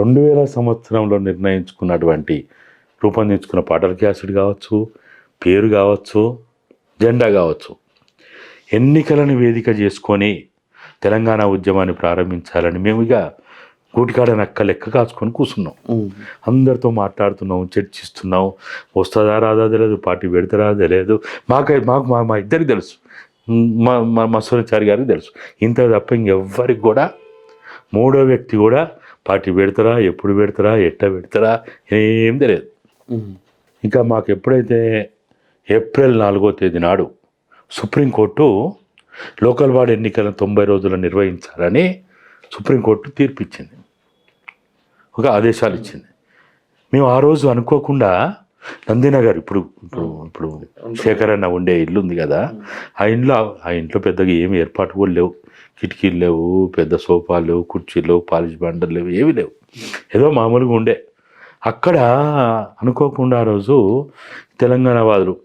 రెండు వేల సంవత్సరంలో నిర్ణయించుకున్నటువంటి రూపొందించుకున్న పాటల క్యాసెట్ కావచ్చు పేరు కావచ్చు జెండా కావచ్చు. ఎన్నికలను వేదిక చేసుకొని తెలంగాణ ఉద్యమాన్ని ప్రారంభించాలని మేము ఇక కూటికాడ నక్క లెక్క కాచుకొని కూర్చున్నాం. అందరితో మాట్లాడుతున్నాం చర్చిస్తున్నాం. వస్తుందా రాదా తెలియదు పార్టీ పెడతారా తెలియదు మాకు మాకు మా మా ఇద్దరికి తెలుసు. మా మా మసూరిచారి గారికి తెలుసు. ఇంత తప్ప ఇంకెవ్వరికి కూడా మూడో వ్యక్తి కూడా పార్టీ పెడతారా? ఎప్పుడు పెడతారా? ఎట్ట పెడతారా? ఏం తెలియదు. ఇంకా మాకు ఎప్పుడైతే ఏప్రిల్ నాలుగో తేదీ నాడు సుప్రీంకోర్టు లోకల్ వార్డ్ ఎన్నికలను తొంభై రోజులు నిర్వహించాలని సుప్రీంకోర్టు తీర్పు ఇచ్చింది ఒక ఆదేశాలు ఇచ్చింది. మేము ఆ రోజు అనుకోకుండా నందినగర్ ఇప్పుడు ఇప్పుడు ఇప్పుడు శేఖర్ అన్న ఉండే ఇల్లు ఉంది కదా. ఆ. ఇంట్లో ఆ ఇంట్లో పెద్దగా ఏమి ఏర్పాటు కూడా లేవు. కిటికీలు లేవు పెద్ద సోఫాలు లేవు కుర్చీలు లేవు పాలిష్ బండలు లేవు ఏవి లేవు. ఏదో మామూలుగా ఉండే. అక్కడ అనుకోకుండా ఆ రోజు తెలంగాణ వాదులు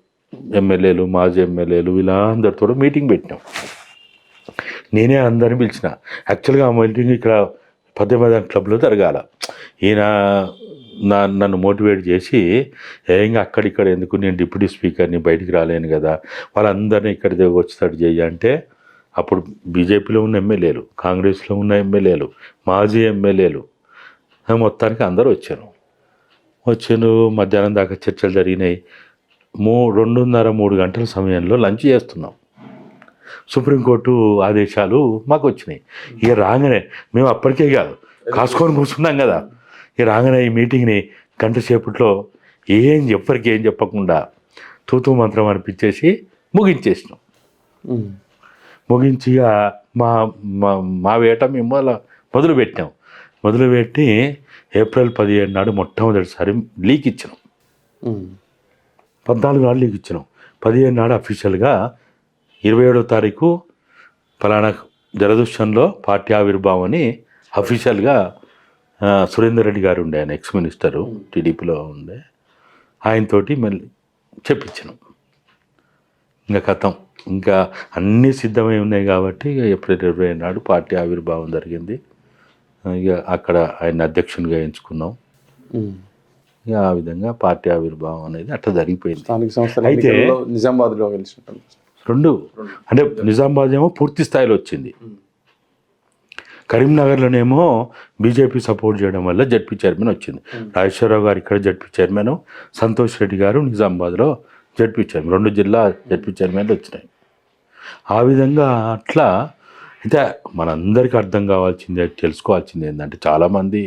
ఎమ్మెల్యేలు మాజీ ఎమ్మెల్యేలు ఇలా అందరితో మీటింగ్ పెట్టినాం. నేనే అందరిని పిలిచిన. యాక్చువల్గా ఆ మీటింగ్ ఇక్కడ పద్దెనిమిది క్లబ్లో జరగాల. ఈయన నా నన్ను మోటివేట్ చేసి ఏంగా అక్కడిక్కడ ఎందుకు నేను డిప్యూటీ స్పీకర్ని బయటికి రాలేను కదా వాళ్ళందరినీ ఇక్కడ వచ్చేటట్టు చేయి అంటే అప్పుడు బీజేపీలో ఉన్న ఎమ్మెల్యేలు కాంగ్రెస్లో ఉన్న ఎమ్మెల్యేలు మాజీ ఎమ్మెల్యేలు మొత్తానికి అందరూ వచ్చాను వచ్చాను మధ్యాహ్నం దాకా చర్చలు జరిగినాయి. మూ రెండున్నర మూడు గంటల సమయంలో లంచ్ చేస్తున్నాం. సుప్రీంకోర్టు ఆదేశాలు మాకు వచ్చినాయి. ఇక రాగానే మేము అప్పటికే కాదు కాసుకొని కూర్చున్నాం కదా. రాగానే ఈ మీటింగ్ని గంట సేపట్లో ఏం ఎవ్వరికి ఏం చెప్పకుండా తూతూ మంత్రం అనిపించేసి ముగించేసినాం. ముగించి మా మా మా వేట మేము అలా మొదలుపెట్టాం. మొదలుపెట్టి ఏప్రిల్ పదిహేడు నాడు మొట్టమొదటిసారి లీక్ ఇచ్చినాం. పద్నాలుగు నాడు లీక్ ఇచ్చినాం. పదిహేడు నాడు అఫీషియల్గా ఇరవై ఏడో తారీఖు ఫలానా జలదుష్టంలో పార్టీ ఆవిర్భావం అని అఫీషియల్గా సురేందర్ రెడ్డి గారు ఉండే ఆయన ఎక్స్ మినిస్టరు టీడీపీలో ఉండే. ఆయనతోటి మళ్ళీ చెప్పించినాం. ఇంకా కథం. ఇంకా అన్నీ సిద్ధమై ఉన్నాయి కాబట్టి ఇక ఏప్రిల్ ఇరవై నాడు పార్టీ ఆవిర్భావం జరిగింది. ఇక అక్కడ ఆయన అధ్యక్షునిగా ఎంచుకున్నాం. ఇక ఆ విధంగా పార్టీ ఆవిర్భావం అనేది అట్లా జరిగిపోయింది. అయితే- నిజామాబాద్లో రెండు. అంటే నిజామాబాద్ ఏమో పూర్తి స్థాయిలో వచ్చింది. కరీంనగర్లోనేమో బీజేపీ సపోర్ట్ చేయడం వల్ల జడ్పీ చైర్మన్ వచ్చింది. రాజేశ్వరరావు గారు ఇక్కడ జడ్పీ చైర్మన్ సంతోష్ రెడ్డి గారు నిజామాబాద్లో జడ్పీ చైర్మన్ రెండు జిల్లా జడ్పీ చైర్మన్లు వచ్చినాయి. ఆ విధంగా అట్లా అయితే మనందరికీ అర్థం కావాల్సింది తెలుసుకోవాల్సింది ఏంటంటే చాలామంది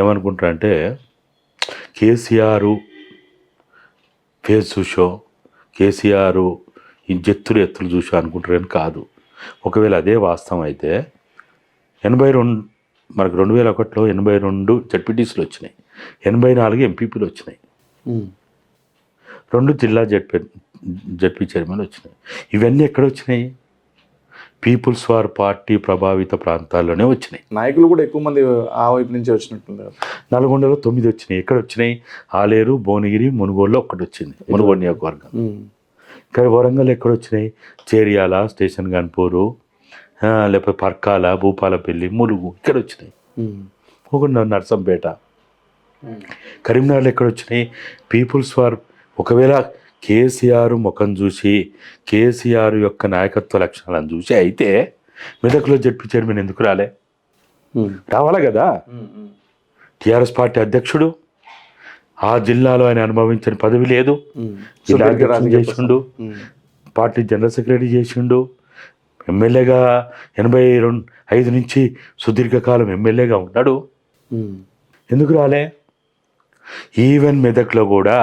ఏమనుకుంటారంటే కేసీఆర్ ఫేస్ చూసో కేసీఆర్ ఈ జత్తులు ఎత్తులు చూసో అనుకుంటారని కాదు. ఒకవేళ అదే వాస్తవం అయితే ఎనభై రెండు మనకు రెండు వేల ఒకటిలో ఎనభై రెండు జడ్పీటీసీలు వచ్చినాయి. ఎనభై నాలుగు ఎంపీపీలు వచ్చినాయి. రెండు జిల్లా జడ్పీ జడ్పీ చైర్మన్ వచ్చినాయి. ఇవన్నీ ఎక్కడ వచ్చినాయి? పీపుల్స్ వార్ పార్టీ ప్రభావిత ప్రాంతాల్లోనే వచ్చినాయి. నాయకులు కూడా ఎక్కువ మంది ఆ వైపు నుంచి వచ్చినట్టుంది నల్గొండలో తొమ్మిది వచ్చినాయి. ఎక్కడ వచ్చినాయి? ఆలేరు భువనగిరి మునుగోడులో ఒకటి వచ్చింది మునుగోడు నియోజకవర్గం. ఇక్కడ వరంగల్ ఎక్కడ వచ్చినాయి? చేరియాల స్టేషన్ గన్పూరు లేకపోతే పర్కాల భూపాలపల్లి ములుగు ఇక్కడ వచ్చినాయి ఒక నర్సంపేట. కరీంనగర్లో ఎక్కడ వచ్చినాయి పీపుల్స్ వార్ ఒకవేళ కేసీఆర్ ముఖం చూసి కేసీఆర్ యొక్క నాయకత్వ లక్షణాలను చూసి అయితే మెదక్లో జడ్పీ చైర్మన్ ఎందుకు రాలే? రావాలా కదా? టీఆర్ఎస్ పార్టీ అధ్యక్షుడు ఆ జిల్లాలో ఆయన అనుభవించిన పదవి లేదు. జిల్లా చేసిండు. పార్టీ జనరల్ సెక్రటరీ చేసిండు. ఎమ్మెల్యేగా ఎనభై రెండు ఐదు నుంచి సుదీర్ఘకాలం ఎమ్మెల్యేగా ఉన్నాడు. ఎందుకు రాలే? ఈవెన్ మెదక్లో కూడా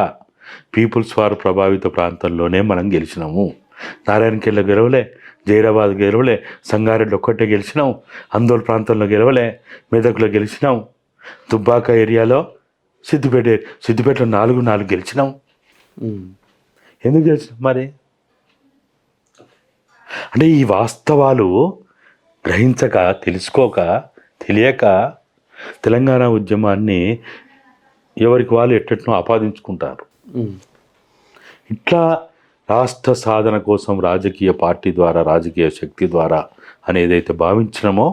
పీపుల్స్ వార్ ప్రభావిత ప్రాంతంలోనే మనం గెలిచినాము. నారాయణకెళ్ళ గెలవలే జైరాబాద్ గెలవలే సంగారెడ్డి ఒక్కటే గెలిచినాం అందోల్ ప్రాంతంలో గెలవలే మెదక్లో గెలిచినాం దుబ్బాక ఏరియాలో సిద్దిపేట సిద్దిపేటలో నాలుగు నాలుగు గెలిచినాం. ఎందుకు గెలిచినాం మరి? అంటే ఈ వాస్తవాలు గ్రహించక తెలుసుకోక తెలియక తెలంగాణ ఉద్యమాన్ని ఎవరికి వాళ్ళు ఎట్టెట్నో ఆపాదించుకుంటారు. ఇట్లా రాష్ట్ర సాధన కోసం రాజకీయ పార్టీ ద్వారా రాజకీయ శక్తి ద్వారా అని ఏదైతే భావించినామో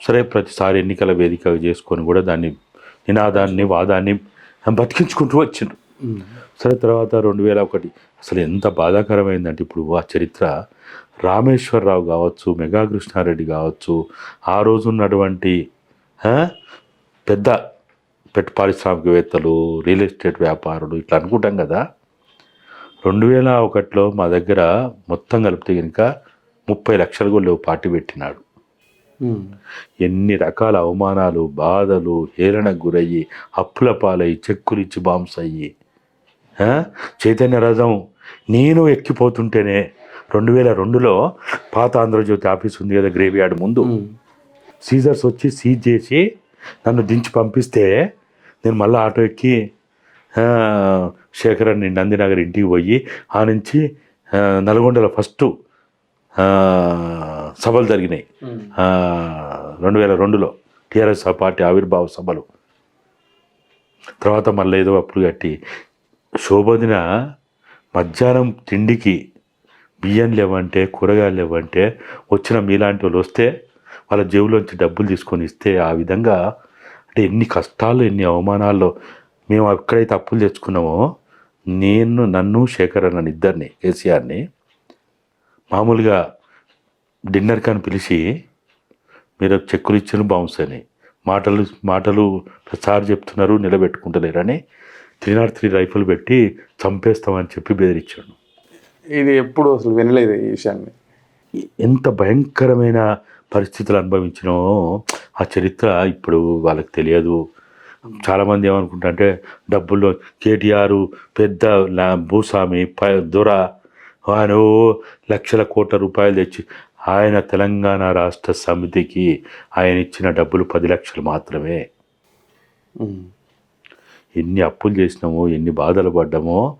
సరే ప్రతిసారి ఎన్నికల వేదిక చేసుకొని కూడా దాన్ని నినాదాన్ని వాదాన్ని బతికించుకుంటూ వచ్చిండ్రు. సరే తర్వాత రెండు వేల ఒకటి అసలు ఎంత బాధాకరమైందంటే ఇప్పుడు ఆ చరిత్ర రామేశ్వరరావు కావచ్చు మెగా కృష్ణారెడ్డి కావచ్చు ఆ రోజు ఉన్నటువంటి ఆ, పెద్ద పెట్టు పారిశ్రామికవేత్తలు రియల్ ఎస్టేట్ వ్యాపారులు ఇట్లా అనుకుంటాం కదా? రెండు వేల ఒకటిలో మా దగ్గర మొత్తం కలిపితే కనుక ముప్పై లక్షలు కూడా లేవు పార్టీ పెట్టినాడు. ఎన్ని రకాల అవమానాలు బాధలు హేళనకు గురయ్యి అప్పుల పాలయ్యి చెక్కులు ఇచ్చి బాంబ్స్ అయ్యి? చైతన్య రథం నేను ఎక్కిపోతుంటేనే రెండు వేల రెండులో పాత ఆంధ్రజ్యోతి ఆఫీస్ ఉంది కదా గ్రేవ్ యార్డ్ ముందు సీజర్స్ వచ్చి సీజ్ చేసి నన్ను దించి పంపిస్తే నేను మళ్ళీ ఆటో ఎక్కి ఆ, శేఖరన్ నందినగర్ ఇంటికి పోయి ఆ నుంచి నల్గొండలో ఫస్ట్ సభలు జరిగినాయి. రెండు వేల రెండులో టీఆర్ఎస్ పార్టీ ఆవిర్భావ సభలు. తర్వాత మళ్ళీ ఏదో అప్పుడు కట్టి శోభదిన మధ్యాహ్నం తిండికి బియ్యం లేవంటే కూరగాయలు లేవంటే వచ్చిన మీలాంటి వాళ్ళు వస్తే వాళ్ళ జేబులోంచి డబ్బులు తీసుకొని ఇస్తే ఆ విధంగా అంటే ఎన్ని కష్టాలు ఎన్ని అవమానాల్లో మేము ఎక్కడైతే అప్పులు తెచ్చుకున్నామో నేను నన్ను శేఖర్ అన్న ఇద్దరిని కేసీఆర్ని మామూలుగా డిన్నర్ కానీ పిలిచి మీరు చెక్కులు ఇచ్చిన బౌన్స్ అని మాటలు మాటలు సార్ చెప్తున్నారు నిలబెట్టుకుంటలేరని త్రీ నాట్ త్రీ రైఫిల్ పెట్టి చంపేస్తామని చెప్పి బెదిరించాడు. ఇది ఎప్పుడు అసలు వినలేదు ఈ విషయాన్ని. ఎంత భయంకరమైన పరిస్థితులు అనుభవించినో ఆ చరిత్ర ఇప్పుడు వాళ్ళకి తెలియదు. చాలామంది ఏమనుకుంటా అంటే డబ్బుల్లో కేటీఆర్ పెద్ద భూస్వామి ప దొర ఆయన లక్షల కోట్ల రూపాయలు తెచ్చి ఆయన తెలంగాణ రాష్ట్ర సమితికి ఆయన ఇచ్చిన డబ్బులు పది లక్షలు మాత్రమే. ఎన్ని అప్పులు చేసినామో ఎన్ని బాధలు పడ్డామో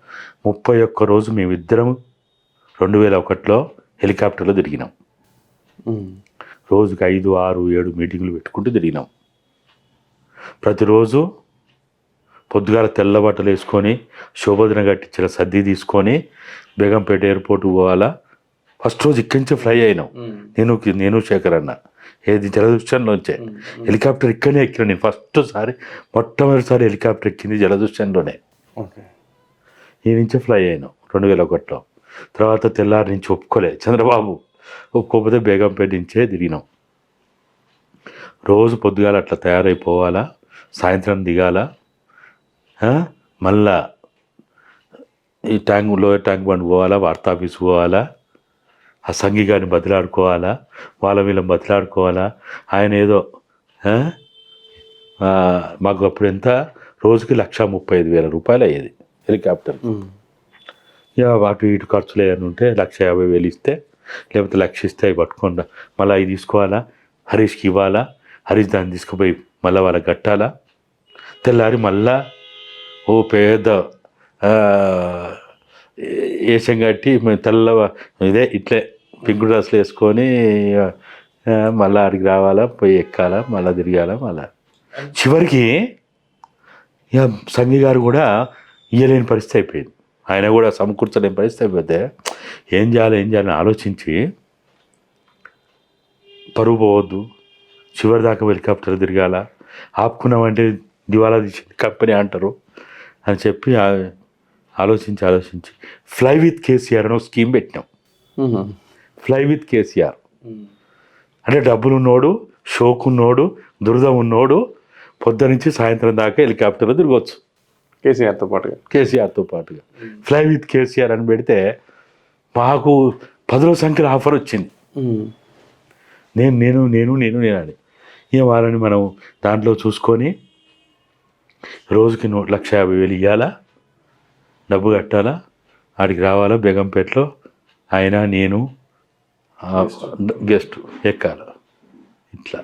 ముప్పై ఒక్క రోజు మేమిద్దరం రెండు వేల ఒకటిలో హెలికాప్టర్లో తిరిగినాం. రోజుకి ఐదు ఆరు ఏడు మీటింగ్లు పెట్టుకుంటూ తిరిగినాం. ప్రతిరోజు పొద్దుగాల తెల్ల బట్టలు వేసుకొని శోభోదన కట్టించిన సర్ది తీసుకొని బేగంపేట ఎయిర్పోర్ట్ పోవాలా. ఫస్ట్ రోజు ఇక్కడి నుంచి ఫ్లై అయినాం. నేను నేను శేఖర్ అన్న. ఏది జలదృశ్యంలోంచే హెలికాప్టర్ ఇక్కడనే ఎక్కిన నేను ఫస్ట్ సారి మొట్టమొదటిసారి హెలికాప్టర్ ఎక్కింది జలదృశ్యంలోనే ఈ నుంచే ఫ్లై అయినాం రెండు వేల ఒకటిలో. తర్వాత తెల్లారి నుంచి ఒప్పుకోలే. చంద్రబాబు ఒప్పుకోకపోతే బేగంపేట నుంచే తిరిగినాం. రోజు పొద్దుగాల అట్లా తయారైపోవాలా? సాయంత్రం దిగాల? మళ్ళా ఈ ట్యాంక్ లోయర్ ట్యాంక్ బండ్ పోవాలా? వార్తాఫీస్ పోవాలా? ఆ సంఘి గారిని బతిలాడుకోవాలా? వాళ్ళ వీళ్ళని బతిలాడుకోవాలా? ఆయన ఏదో మాకు అప్పుడు ఎంత? రోజుకి లక్ష ముప్పై ఐదు వేల రూపాయలు అయ్యేది హెలికాప్టర్ అటు ఇటు ఖర్చులు ఏమైనా ఉంటే లక్ష యాభై వేలు ఇస్తే లేకపోతే లక్ష ఇస్తే అవి పట్టుకుండా. మళ్ళీ అవి తీసుకోవాలా? హరీష్కి ఇవ్వాలా? హరీష్ దాన్ని తీసుకుపోయి మళ్ళీ వాళ్ళకి కట్టాలా? తెల్లారి మళ్ళా ఓ పెద్ద వేషం కట్టి మేము తెల్ల ఇదే ఇట్లే పింక్ డ్రెస్లు వేసుకొని మళ్ళీ ఆడికి రావాలా? పోయి ఎక్కాలా? మళ్ళీ తిరగాల? మళ్ళీ. చివరికి ఇక సంఘి గారు కూడా ఇయ్యలేని పరిస్థితి అయిపోయింది. ఆయన కూడా సమకూర్చలేని పరిస్థితి అయిపోతే ఏం చేయాలి ఏం చేయాలని ఆలోచించి పరువు పోవద్దు. చివరి దాకా హెలికాప్టర్ తిరగాల. ఆపుకున్నామంటే దివాలా తీసింది కంపెనీ అంటారు అని చెప్పి ఆలోచించి ఆలోచించి ఫ్లై విత్ కేసీఆర్ అని ఒక స్కీమ్ పెట్టినాం. Fly with KCR. అంటే డబ్బులు ఉన్నోడు షోకు ఉన్నోడు దురద ఉన్నోడు పొద్దు నుంచి సాయంత్రం దాకా హెలికాప్టర్లో తిరగవచ్చు కేసీఆర్తో పాటుగా. కేసీఆర్తో పాటుగా. ఫ్లై విత్ కేసీఆర్ అని పెడితే మాకు పదుల సంఖ్యలో ఆఫర్ వచ్చింది. నేను నేను నేను నేను నేను అని. ఇక వాళ్ళని మనం దాంట్లో చూసుకొని రోజుకి నూ లక్ష యాభై వేలు ఇవ్వాలా డబ్బు కట్టాలా? ఆడికి రావాలా? బేగంపేటలో? ఆయన నేను గెస్ట్ ఎక్కాల? ఇట్లా.